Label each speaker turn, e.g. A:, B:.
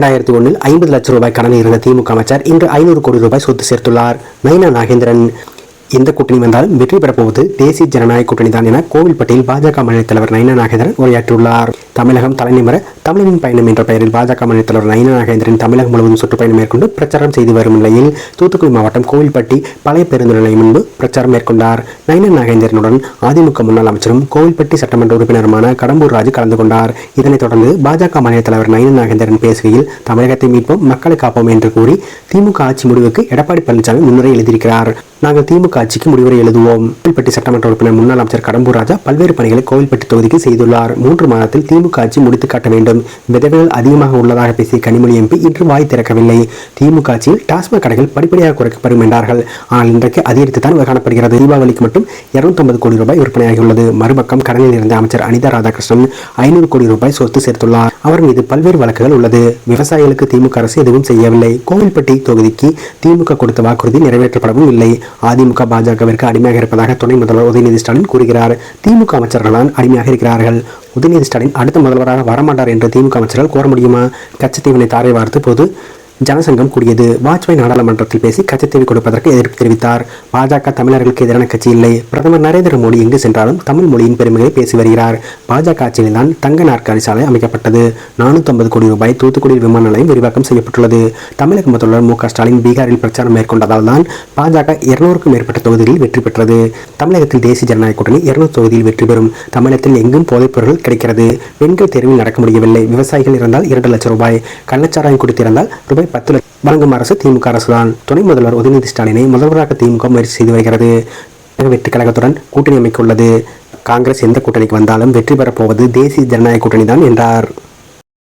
A: இரண்டாயிரத்தி ஒன்றில் ஐம்பது லட்சம் ரூபாய் கடன் இருந்த திமுக அமைச்சர் இன்று ஐநூறு கோடி ரூபாய் சொத்து சேர்த்துள்ளார். நயினா நாகேந்திரன். எந்த கூட்டணி வந்தாலும் வெற்றி பெறப்போவது தேசிய ஜனநாயக கூட்டணி தான் என கோவில்பட்டியில் பாஜக மாநில தலைவர் நயனா நாகேந்திரன் உரையாற்றியுள்ளார். தமிழகம் தலைநிமர தமிழரின் பயணம் என்ற பெயரில் பாஜக மாநில தலைவர் நயன நாகேந்திரன் தமிழகம் முழுவதும் சுற்றுப்பயணம் மேற்கொண்டு பிரச்சாரம் செய்து வரும் நிலையில் தூத்துக்குடி மாவட்டம் கோவில்பட்டி பழைய பேருந்து நிலையம் முன்பு பிரச்சாரம் மேற்கொண்டார். நயன நாகேந்திரனுடன் அதிமுக முன்னாள் அமைச்சரும் கோவில்பட்டி சட்டமன்ற உறுப்பினருமான கடம்பூர் ராஜு கலந்து கொண்டார். இதனைத் தொடர்ந்து பாஜக மாநில தலைவர் நயன நாகேந்திரன் பேசுகையில் தமிழகத்தை மீட்போம் மக்களை காப்போம் என்று கூறி திமுக ஆட்சி முடிவுக்கு எடப்பாடி பழனிசாமி முன்னுரை எழுதியிருக்கிறார். நாங்கள் திமுக ஆட்சிக்கு முடிவுரை எழுதுவோம். கோவில்பட்டி சட்டமன்ற உறுப்பினர் முன்னாள் அமைச்சர் கடம்பூர் ராஜா பல்வேறு பணிகளை கோவில்பட்டி தொகுதிக்கு செய்துள்ளார். மூன்று மாதத்தில் திமுக திமுக ஆட்சி முடித்து காட்ட வேண்டும். விதவைகள் அதிகமாக உள்ளதாக பேசிய கனிமொழி எம்பி இன்று வாய் திறக்கவில்லை. திமுக ஆட்சியில் டாஸ்மாக் கடைகள் படிப்படியாக குறைக்கப்படும் என்றார்கள். ஆனால் இன்றைக்கு அதிகரித்து தான் காணப்படுகிறது. தீபாவளிக்கு மட்டும் இருநூத்தொன்பது கோடி ரூபாய் விற்பனையாகியுள்ளது. மறுபக்கம் கடனில் இருந்த அமைச்சர் அனிதா ராதாகிருஷ்ணன் ஐநூறு கோடி ரூபாய் சொத்து சேர்த்துள்ளார். அவர் மீது பல்வேறு வழக்குகள் உள்ளது. விவசாயிகளுக்கு திமுக அரசு எதுவும் செய்யவில்லை. கோவில்பட்டி தொகுதிக்கு திமுக கொடுத்த வாக்குறுதி நிறைவேற்றப்படவும் இல்லை. அதிமுக பாஜகவிற்கு அடிமையாக இருப்பதாக துணை முதல்வர் உதயநிதி ஸ்டாலின் கூறுகிறார். திமுக அமைச்சர்கள்தான் அடிமையாக இருக்கிறார்கள். உதயநிதி ஸ்டாலின் அடுத்த முதல்வராக வரமாட்டார் என்று திமுக அமைச்சர்கள் கோர முடியுமா? கச்சத்தீவினை தாரை வார்த்து பொது ஜனசங்கம் கூடியது. வாஜ்பாய் நாடாளுமன்றத்தில் பேசி கச்சத்தீவு கொடுப்பதற்கு எதிர்ப்பு தெரிவித்தார். பாஜக தமிழர்களுக்கு எதிரான கட்சி இல்லை. பிரதமர் நரேந்திர மோடி எங்கு சென்றாலும் தமிழ் மொழியின் பெருமைகளை பேசி வருகிறார். பாஜக ஆட்சியில்தான் தங்க நாற்காலி சாலை அமைக்கப்பட்டது. நானூற்றி கோடி ரூபாய் தூத்துக்குடியில் விமான நிலையம் விரிவாக்கம் செய்யப்பட்டுள்ளது. தமிழக முதல்வர் மு ஸ்டாலின் பீகாரில் பிரச்சாரம் மேற்கொண்டதால் தான் பாஜக இருநூறுக்கும் மேற்பட்ட தொகுதிகளில் வெற்றி பெற்றது. தமிழகத்தில் தேசிய ஜனநாயக கூட்டணி இருநூறு தொகுதியில் வெற்றி பெறும். தமிழகத்தில் எங்கும் போதைப்பொருள் கிடைக்கிறது. பெண்கள் தேர்வில் நடக்க முடியவில்லை. விவசாயிகள் இருந்தால் இரண்டு லட்சம் ரூபாய். கள்ளச்சாராயம் குடித்திருந்தால் ரூபாய் பத்து லட்சம். வழங்கும் அரசு திமுக அரசுதான். துணை முதல்வர் உதயநிதி ஸ்டாலினை முதல்வராக திமுக முயற்சி செய்து வருகிறது. வெற்றி கழகத்துடன் கூட்டணி அமைக்க உள்ளது. காங்கிரஸ் எந்த கூட்டணிக்கு வந்தாலும் வெற்றி பெறப்போவது தேசிய ஜனநாயக கூட்டணி தான் என்றார்.